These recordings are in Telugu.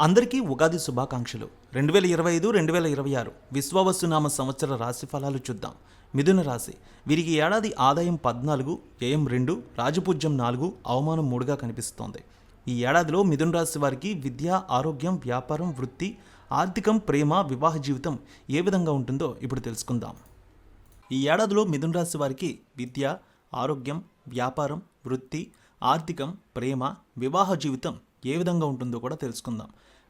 అందరికీ ఉగాది శుభాకాంక్షలు. రెండు వేల ఇరవై ఐదు రెండు వేల ఇరవై ఆరు విశ్వవస్తునామ సంవత్సర రాశి ఫలాలు చూద్దాం. మిథున రాశి. వీరికి ఏడాది ఆదాయం పద్నాలుగు వ్యయం రెండు రాజపూజ్యం నాలుగు అవమానం మూడుగా కనిపిస్తోంది. ఈ ఏడాదిలో మిథున రాశి వారికి విద్య ఆరోగ్యం వ్యాపారం వృత్తి ఆర్థికం ప్రేమ వివాహ జీవితం ఏ విధంగా ఉంటుందో ఇప్పుడు తెలుసుకుందాం. ఈ ఏడాదిలో మిథున రాశి వారికి విద్య ఆరోగ్యం వ్యాపారం వృత్తి ఆర్థికం ప్రేమ వివాహ జీవితం ఏ విధంగా ఉంటుందో కూడా తెలుసుకుందాం.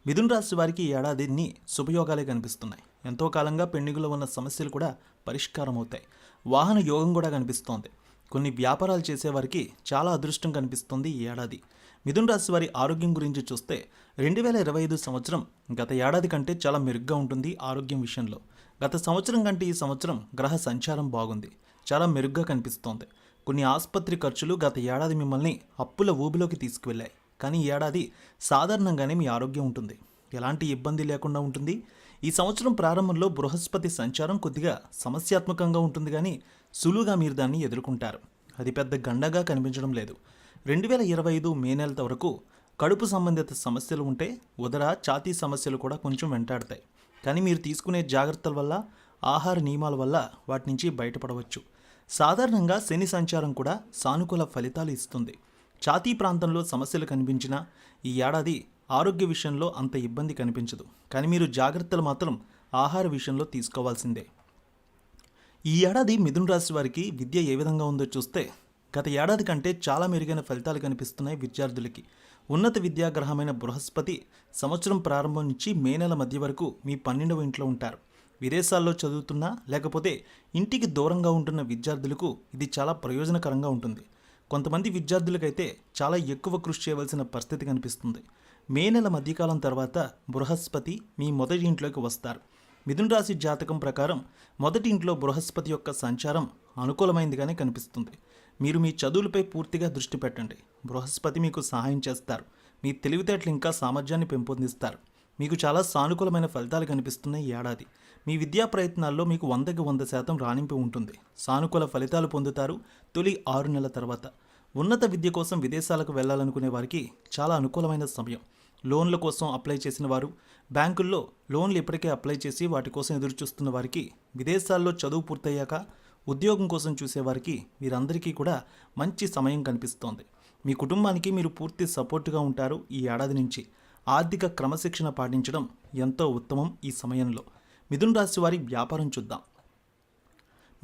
మిథున్ రాశి వారికి ఈ ఏడాదిని శుభయోగాలే కనిపిస్తున్నాయి. ఎంతో కాలంగా పెండింగ్లో ఉన్న సమస్యలు కూడా పరిష్కారం అవుతాయి వాహన యోగం కూడా కనిపిస్తోంది. కొన్ని వ్యాపారాలు చేసేవారికి చాలా అదృష్టం కనిపిస్తుంది ఈ ఏడాది. మిథున్ రాశి వారి ఆరోగ్యం గురించి చూస్తే రెండు వేల ఇరవై ఐదు సంవత్సరం గత ఏడాది కంటే చాలా మెరుగ్గా ఉంటుంది ఆరోగ్యం విషయంలో. గత సంవత్సరం కంటే ఈ సంవత్సరం గ్రహ సంచారం బాగుంది. చాలా మెరుగ్గా కనిపిస్తోంది. కొన్ని ఆసుపత్రి ఖర్చులు గత ఏడాది మిమ్మల్ని అప్పుల ఊబిలోకి తీసుకువెళ్ళాయి. కానీ ఈ ఏడాది సాధారణంగానే మీ ఆరోగ్యం ఉంటుంది. ఎలాంటి ఇబ్బంది లేకుండా ఉంటుంది. ఈ సంవత్సరం ప్రారంభంలో బృహస్పతి సంచారం కొద్దిగా సమస్యాత్మకంగా ఉంటుంది కానీ సులువుగా మీరు దాన్ని ఎదుర్కొంటారు. అది పెద్ద గండగా కనిపించడం లేదు. రెండు వేల ఇరవై ఐదు మే నెల వరకు కడుపు సంబంధిత సమస్యలు ఉంటే ఉదర ఛాతీ సమస్యలు కూడా కొంచెం వెంటాడతాయి. కానీ మీరు తీసుకునే జాగ్రత్తల వల్ల ఆహార నియమాల వల్ల వాటి నుంచి బయటపడవచ్చు. సాధారణంగా శని సంచారం కూడా సానుకూల ఫలితాలు ఇస్తుంది. ఛాతీ ప్రాంతంలో సమస్యలు కనిపించినా ఈ ఏడాది ఆరోగ్య విషయంలో అంత ఇబ్బంది కనిపించదు. కానీ మీరు జాగ్రత్తలు మాత్రం ఆహార విషయంలో తీసుకోవాల్సిందే. ఈ ఏడాది మిథున రాశి వారికి విద్య ఏ విధంగా ఉందో చూస్తే గత ఏడాది కంటే చాలా మెరుగైన ఫలితాలు కనిపిస్తున్నాయి విద్యార్థులకి. ఉన్నత విద్యాగ్రహమైన బృహస్పతి సంవత్సరం ప్రారంభం నుంచి మే నెల మధ్య వరకు మీ పన్నెండవ ఇంట్లో ఉంటారు. విదేశాల్లో చదువుతున్నా లేకపోతే ఇంటికి దూరంగా ఉంటున్న విద్యార్థులకు ఇది చాలా ప్రయోజనకరంగా ఉంటుంది. కొంతమంది విద్యార్థులకైతే చాలా ఎక్కువ కృషి చేయవలసిన పరిస్థితి కనిపిస్తుంది. మే నెల మధ్యకాలం తర్వాత బృహస్పతి మీ మొదటి ఇంట్లోకి వస్తారు. మిథున రాశి జాతకం ప్రకారం మొదటి ఇంట్లో బృహస్పతి యొక్క సంచారం అనుకూలమైందిగానే కనిపిస్తుంది. మీరు మీ చదువులపై పూర్తిగా దృష్టి పెట్టండి. బృహస్పతి మీకు సహాయం చేస్తారు. మీ తెలివితేటలు ఇంకా సామర్థ్యాన్ని పెంపొందిస్తారు. మీకు చాలా సానుకూలమైన ఫలితాలు కనిపిస్తున్నాయి ఏడాది. మీ విద్యా ప్రయత్నాల్లో మీకు వందకి వంద శాతం రాణింపు ఉంటుంది. సానుకూల ఫలితాలు పొందుతారు తొలి ఆరు నెలల తర్వాత. ఉన్నత విద్య కోసం విదేశాలకు వెళ్ళాలనుకునే వారికి చాలా అనుకూలమైన సమయం. లోన్ల కోసం అప్లై చేసిన వారు బ్యాంకుల్లో లోన్లు ఇప్పటికే అప్లై చేసి వాటి కోసం ఎదురుచూస్తున్న వారికి విదేశాల్లో చదువు పూర్తయ్యాక ఉద్యోగం కోసం చూసేవారికి వీరందరికీ కూడా మంచి సమయం కనిపిస్తోంది. మీ కుటుంబానికి మీరు పూర్తి సపోర్టుగా ఉంటారు ఈ ఏడాది నుంచి. ఆర్థిక క్రమశిక్షణ పాటించడం ఎంతో ఉత్తమం ఈ సమయంలో. మిథున రాశి వారి వ్యాపారం చూద్దాం.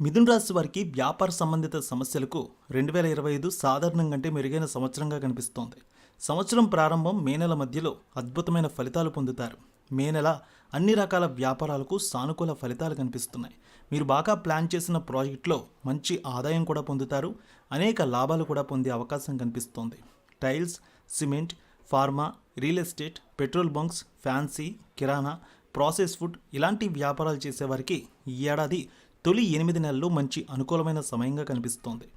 మిథున రాశి వారికి వ్యాపార సంబంధిత సమస్యలకు రెండు వేల ఇరవై ఐదు సాధారణం కంటే మెరుగైన సంవత్సరంగా కనిపిస్తోంది. సంవత్సరం ప్రారంభం మే నెల మధ్యలో అద్భుతమైన ఫలితాలు పొందుతారు. మే నెల అన్ని రకాల వ్యాపారాలకు సానుకూల ఫలితాలు కనిపిస్తున్నాయి. మీరు బాగా ప్లాన్ చేసిన ప్రాజెక్టులో మంచి ఆదాయం కూడా పొందుతారు. అనేక లాభాలు కూడా పొందే అవకాశం కనిపిస్తోంది. Tiles cement pharma real estate petrol bunks fancy కిరాణా ప్రాసెస్ ఫుడ్ ఇలాంటి వ్యాపారాలు చేసేవారికి ఈ ఏడాది తొలి ఎనిమిది నెలలు మంచి అనుకూలమైన సమయంగా కనిపిస్తోంది.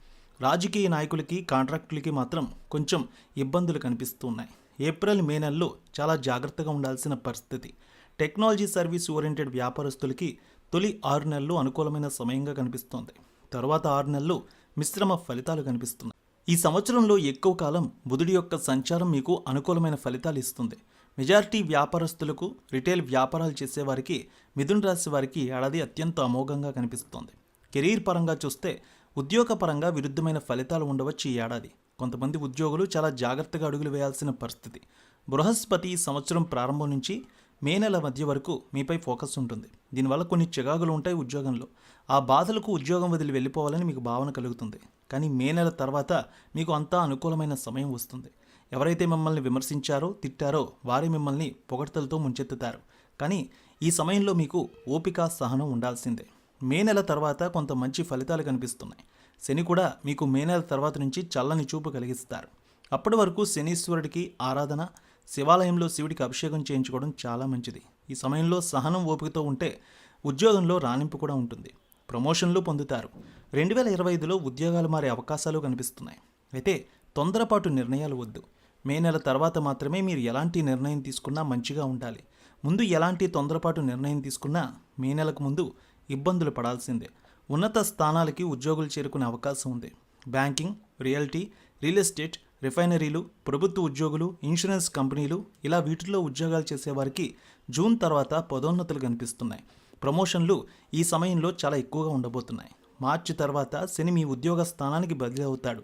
రాజకీయ నాయకులకి కాంట్రాక్టులకి మాత్రం కొంచెం ఇబ్బందులు కనిపిస్తున్నాయి. ఏప్రిల్ మే నెలలో చాలా జాగ్రత్తగా ఉండాల్సిన పరిస్థితి. టెక్నాలజీ సర్వీస్ ఓరియంటెడ్ వ్యాపారస్తులకి తొలి ఆరు నెలలు అనుకూలమైన సమయంగా కనిపిస్తోంది. తర్వాత ఆరు నెలలు మిశ్రమ ఫలితాలు కనిపిస్తున్నాయి. ఈ సంవత్సరంలో ఎక్కువ కాలం బుధుడి యొక్క సంచారం మీకు అనుకూలమైన ఫలితాలు ఇస్తుంది. మెజారిటీ వ్యాపారస్తులకు రిటైల్ వ్యాపారాలు చేసేవారికి మిథున్ రాశి వారికి ఈ ఏడాది అత్యంత అమోఘంగా కనిపిస్తోంది. కెరీర్ పరంగా చూస్తే ఉద్యోగపరంగా విరుద్ధమైన ఫలితాలు ఉండవచ్చు ఈ ఏడాది. కొంతమంది ఉద్యోగులు చాలా జాగ్రత్తగా అడుగులు వేయాల్సిన పరిస్థితి. బృహస్పతి ఈ సంవత్సరం ప్రారంభం నుంచి మే నెల మధ్య వరకు మీపై ఫోకస్ ఉంటుంది. దీనివల్ల కొన్ని చికాకులు ఉంటాయి ఉద్యోగంలో. ఆ బాధలకు ఉద్యోగం వదిలి వెళ్ళిపోవాలని మీకు భావన కలుగుతుంది. కానీ మే నెల తర్వాత మీకు అంతా అనుకూలమైన సమయం వస్తుంది. ఎవరైతే మిమ్మల్ని విమర్శించారో తిట్టారో వారే మిమ్మల్ని పొగడ్తలతో ముంచెత్తుతారు. కానీ ఈ సమయంలో మీకు ఓపిక సహనం ఉండాల్సిందే. మే నెల తర్వాత కొంత మంచి ఫలితాలు కనిపిస్తున్నాయి. శని కూడా మీకు మే నెల తర్వాత నుంచి చల్లని చూపు కలిగిస్తారు. అప్పటి వరకు శనీశ్వరుడికి ఆరాధన శివాలయంలో శివుడికి అభిషేకం చేయించుకోవడం చాలా మంచిది. ఈ సమయంలో సహనం ఓపికతో ఉంటే ఉద్యోగంలో రాణింపు కూడా ఉంటుంది. ప్రమోషన్లు పొందుతారు. రెండు వేల ఇరవై ఐదులో ఉద్యోగాలు మారే అవకాశాలు కనిపిస్తున్నాయి. అయితే తొందరపాటు నిర్ణయాలు వద్దు. మే నెల తర్వాత మాత్రమే మీరు ఎలాంటి నిర్ణయం తీసుకున్నా మంచిగా ఉండాలి. ముందు ఎలాంటి తొందరపాటు నిర్ణయం తీసుకున్నా మే నెలకు ముందు ఇబ్బందులు పడాల్సిందే. ఉన్నత స్థానాలకి ఉద్యోగులు చేరుకునే అవకాశం ఉంది. బ్యాంకింగ్ రియల్టీ రియల్ ఎస్టేట్ రిఫైనరీలు ప్రభుత్వ ఉద్యోగులు ఇన్సూరెన్స్ కంపెనీలు ఇలా వీటిల్లో ఉద్యోగాలు చేసేవారికి జూన్ తర్వాత పదోన్నతులు కనిపిస్తున్నాయి. ప్రమోషన్లు ఈ సమయంలో చాలా ఎక్కువగా ఉండబోతున్నాయి. మార్చి తర్వాత శని మీ ఉద్యోగ స్థానానికి బదిలీ అవుతాడు.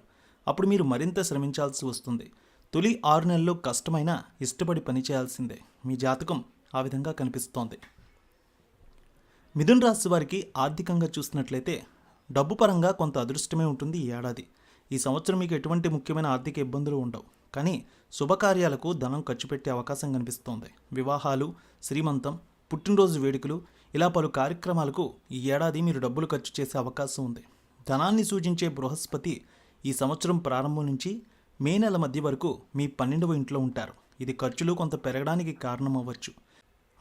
అప్పుడు మీరు మరింత శ్రమించాల్సి వస్తుంది. తొలి ఆరు నెలల్లో కష్టమైన ఇష్టపడి పనిచేయాల్సిందే. మీ జాతకం ఆ విధంగా కనిపిస్తోంది. మిథున్ రాశి వారికి ఆర్థికంగా చూసినట్లయితే డబ్బు పరంగా కొంత అదృష్టమే ఉంటుంది ఈ ఏడాది. ఈ సంవత్సరం మీకు ఎటువంటి ముఖ్యమైన ఆర్థిక ఇబ్బందులు ఉండవు. కానీ శుభకార్యాలకు ధనం ఖర్చు పెట్టే అవకాశం కనిపిస్తోంది. వివాహాలు శ్రీమంతం పుట్టినరోజు వేడుకలు ఇలా పలు కార్యక్రమాలకు ఈ ఏడాది మీరు డబ్బులు ఖర్చు చేసే అవకాశం ఉంది. ధనాన్ని సూచించే బృహస్పతి ఈ సంవత్సరం ప్రారంభం నుంచి మే నెల మధ్య వరకు మీ పన్నెండవ ఇంట్లో ఉంటారు. ఇది ఖర్చులు కొంత పెరగడానికి కారణం అవ్వచ్చు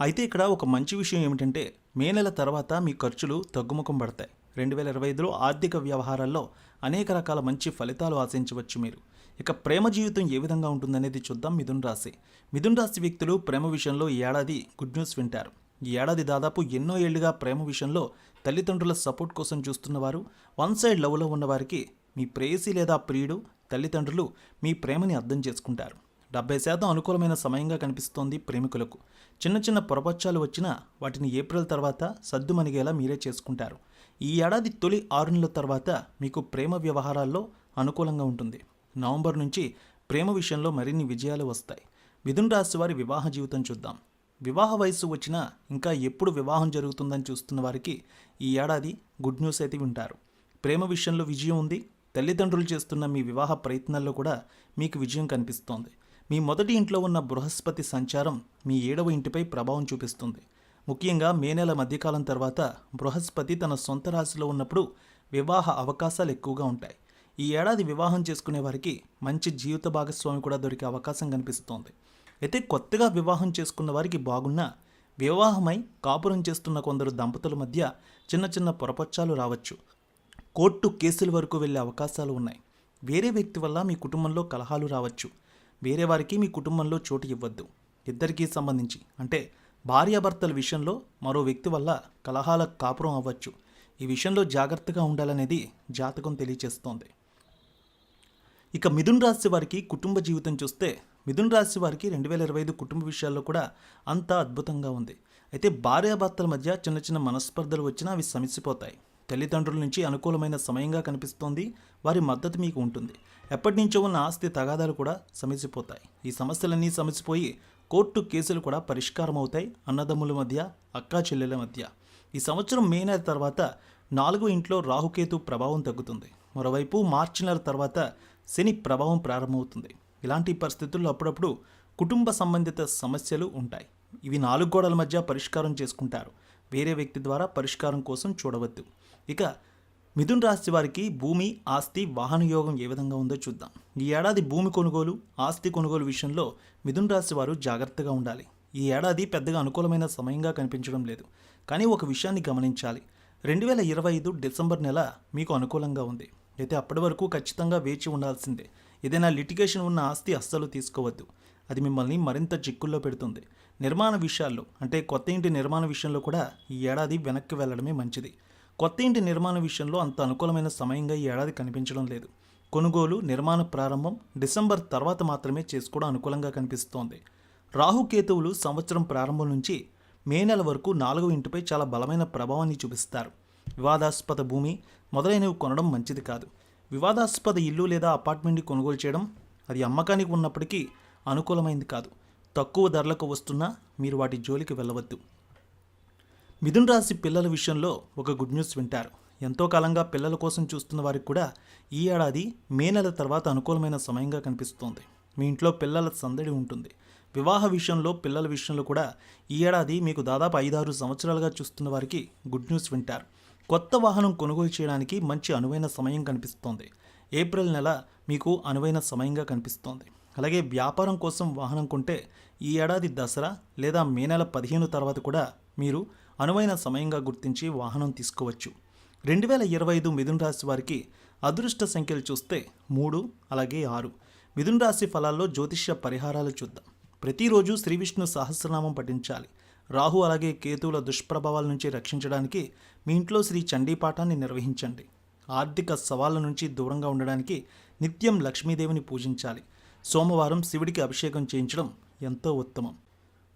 అయితే ఇక్కడ ఒక మంచి విషయం ఏమిటంటే మే నెల తర్వాత మీ ఖర్చులు తగ్గుముఖం పడతాయి. రెండు వేల ఇరవై ఐదులో ఆర్థిక వ్యవహారాల్లో అనేక రకాల మంచి ఫలితాలు ఆశించవచ్చు మీరు. ఇక ప్రేమ జీవితం ఏ విధంగా ఉంటుందనేది చూద్దాం మిథున్ రాశి. మిథున్ రాశి వ్యక్తులు ప్రేమ విషయంలో ఈ ఏడాది గుడ్ న్యూస్ వింటారు. ఈ ఏడాది దాదాపు ఎన్నో ఏళ్ళుగా ప్రేమ విషయంలో తల్లిదండ్రుల సపోర్ట్ కోసం చూస్తున్నవారు వన్ సైడ్ లవ్లో ఉన్నవారికి మీ ప్రేయసి లేదా ప్రియుడు తల్లిదండ్రులు మీ ప్రేమని అర్థం చేసుకుంటారు. డెబ్బై శాతం అనుకూలమైన సమయంగా కనిపిస్తోంది ప్రేమికులకు. చిన్న చిన్న పొరపచ్చాలు వచ్చినా వాటిని ఏప్రిల్ తర్వాత సద్దుమణిగేలా మీరే చేసుకుంటారు. ఈ ఏడాది తొలి ఆరు నెలల తర్వాత మీకు ప్రేమ వ్యవహారాల్లో అనుకూలంగా ఉంటుంది. నవంబర్ నుంచి ప్రేమ విషయంలో మరిన్ని విజయాలు వస్తాయి. మిథున్ రాశి వారి వివాహ జీవితం చూద్దాం. వివాహ వయసు వచ్చినా ఇంకా ఎప్పుడు వివాహం జరుగుతుందని చూస్తున్న వారికి ఈ ఏడాది గుడ్ న్యూస్ అయితే వింటారు. ప్రేమ విషయంలో విజయం ఉంది. తల్లిదండ్రులు చేస్తున్న మీ వివాహ ప్రయత్నాల్లో కూడా మీకు విజయం కనిపిస్తోంది. మీ మొదటి ఇంట్లో ఉన్న బృహస్పతి సంచారం మీ ఏడవ ఇంటిపై ప్రభావం చూపిస్తుంది. ముఖ్యంగా మే నెల మధ్యకాలం తర్వాత బృహస్పతి తన సొంత రాశిలో ఉన్నప్పుడు వివాహ అవకాశాలు ఎక్కువగా ఉంటాయి. ఈ ఏడాది వివాహం చేసుకునే వారికి మంచి జీవిత భాగస్వామి కూడా దొరికే అవకాశం కనిపిస్తోంది. అయితే కొత్తగా వివాహం చేసుకున్న వారికి బాగున్నా వివాహమై కాపురం చేస్తున్న కొందరు దంపతుల మధ్య చిన్న చిన్న పొరపచ్చాలు రావచ్చు. కోర్టు కేసుల వరకు వెళ్ళే అవకాశాలు ఉన్నాయి. వేరే వ్యక్తి వల్ల మీ కుటుంబంలో కలహాలు రావచ్చు. వేరే వారికి మీ కుటుంబంలో చోటు ఇవ్వద్దు. ఇద్దరికీ సంబంధించి. అంటే భార్యాభర్తల విషయంలో మరో వ్యక్తి వల్ల కలహాల కాపురం అవ్వచ్చు. ఈ విషయంలో జాగ్రత్తగా ఉండాలనేది జాతకం తెలియచేస్తోంది. ఇక మిథున్ రాశి వారికి కుటుంబ జీవితం చూస్తే మిథున్ రాశి వారికి రెండు వేల ఇరవై ఐదు కుటుంబ విషయాల్లో కూడా అంతా అద్భుతంగా ఉంది. అయితే భార్యాభర్తల మధ్య చిన్న చిన్న మనస్పర్ధలు వచ్చినా అవి సమసిపోతాయి. తల్లిదండ్రుల నుంచి అనుకూలమైన సమయంగా కనిపిస్తోంది. వారి మద్దతు మీకు ఉంటుంది. ఎప్పటి నుంచో ఉన్న ఆస్తి తగాదాలు కూడా సమసిపోతాయి. ఈ సమస్యలన్నీ సమసిపోయి కోర్టు కేసులు కూడా పరిష్కారం అవుతాయి అన్నదమ్ముల మధ్య అక్కా చెల్లెల మధ్య. ఈ సంవత్సరం మే నెల తర్వాత నాలుగో ఇంట్లో రాహుకేతు ప్రభావం తగ్గుతుంది. మరోవైపు మార్చి నెల తర్వాత శని ప్రభావం ప్రారంభమవుతుంది. ఇలాంటి పరిస్థితుల్లో అప్పుడప్పుడు కుటుంబ సంబంధిత సమస్యలు ఉంటాయి. ఇవి నాలుగు గోడల మధ్య పరిష్కారం చేసుకుంటారు. వేరే వ్యక్తి ద్వారా పరిష్కారం కోసం చూడవద్దు. ఇక మిథున్ రాశి వారికి భూమి ఆస్తి వాహన యోగం ఏ విధంగా ఉందో చూద్దాం. ఈ ఏడాది భూమి కొనుగోలు ఆస్తి కొనుగోలు విషయంలో మిథున్ రాశి వారు జాగ్రత్తగా ఉండాలి. ఈ ఏడాది పెద్దగా అనుకూలమైన సమయంగా కనిపించడం లేదు. కానీ ఒక విషయాన్ని గమనించాలి. రెండు వేల ఇరవై ఐదు డిసెంబర్ నెల మీకు అనుకూలంగా ఉంది. అయితే అప్పటి వరకు ఖచ్చితంగా వేచి ఉండాల్సిందే. ఏదైనా లిటిగేషన్ ఉన్న ఆస్తి అస్సలు తీసుకోవద్దు. అది మిమ్మల్ని మరింత చిక్కుల్లో పెడుతుంది. నిర్మాణ విషయాల్లో అంటే కొత్త ఇంటి నిర్మాణ విషయంలో కూడా ఈ ఏడాది వెనక్కి వెళ్ళడమే మంచిది. కొత్త ఇంటి నిర్మాణ విషయంలో అంత అనుకూలమైన సమయంగా ఈ ఏడాది కనిపించడం లేదు. కొనుగోలు నిర్మాణ ప్రారంభం డిసెంబర్ తర్వాత మాత్రమే చేసుకోవడం అనుకూలంగా కనిపిస్తోంది. రాహుకేతువులు సంవత్సరం ప్రారంభం నుంచి మే నెల వరకు నాలుగవ ఇంటిపై చాలా బలమైన ప్రభావాన్ని చూపిస్తారు. వివాదాస్పద భూమి మొదలైనవి కొనడం మంచిది కాదు. వివాదాస్పద ఇల్లు లేదా అపార్ట్మెంట్ని కొనుగోలు చేయడం అది అమ్మకానికి ఉన్నప్పటికీ అనుకూలమైంది కాదు. తక్కువ ధరలకు వస్తున్నా మీరు వాటి జోలికి వెళ్ళవద్దు. మిథున్ రాశి పిల్లల విషయంలో ఒక గుడ్ న్యూస్ వింటారు. ఎంతో కాలంగా పిల్లల కోసం చూస్తున్న వారికి కూడా ఈ ఏడాది మే నెల తర్వాత అనుకూలమైన సమయంగా కనిపిస్తోంది. మీ ఇంట్లో పిల్లల సందడి ఉంటుంది. వివాహ విషయంలో పిల్లల విషయంలో కూడా ఈ ఏడాది మీకు దాదాపు ఐదారు సంవత్సరాలుగా చూస్తున్న వారికి గుడ్ న్యూస్ వింటారు. కొత్త వాహనం కొనుగోలు చేయడానికి మంచి అనువైన సమయం కనిపిస్తోంది. ఏప్రిల్ నెల మీకు అనువైన సమయంగా కనిపిస్తోంది. అలాగే వ్యాపారం కోసం వాహనం కొంటే ఈ ఏడాది దసరా లేదా మే నెల పదిహేను తర్వాత కూడా మీరు అనువైన సమయంగా గుర్తించి వాహనం తీసుకోవచ్చు. రెండు వేల ఇరవై ఐదు మిథున రాశి వారికి అదృష్ట సంఖ్యలు చూస్తే మూడు అలాగే ఆరు. మిథున రాశి ఫలాల్లో జ్యోతిష్య పరిహారాలు చూద్దాం. ప్రతిరోజు శ్రీ విష్ణు సహస్రనామం పఠించాలి. రాహు అలాగే కేతువుల దుష్ప్రభావాల నుంచి రక్షించడానికి మీ ఇంట్లో శ్రీ చండీ పాఠాన్ని నిర్వహించండి. ఆర్థిక సవాళ్ళ నుంచి దూరంగా ఉండడానికి నిత్యం లక్ష్మీదేవిని పూజించాలి. సోమవారం శివుడికి అభిషేకం చేయించడం ఎంతో ఉత్తమం.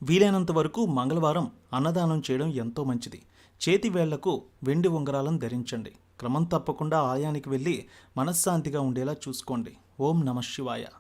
వీలైనంత వరకు మంగళవారం అన్నదానం చేయడం ఎంతో మంచిది. చేతి వేళ్ళకు వెండి ఉంగరాలను ధరించండి. క్రమం తప్పకుండా ఆలయానికి వెళ్ళి మనశ్శాంతిగా ఉండేలా చూసుకోండి. ఓం నమ శివాయ.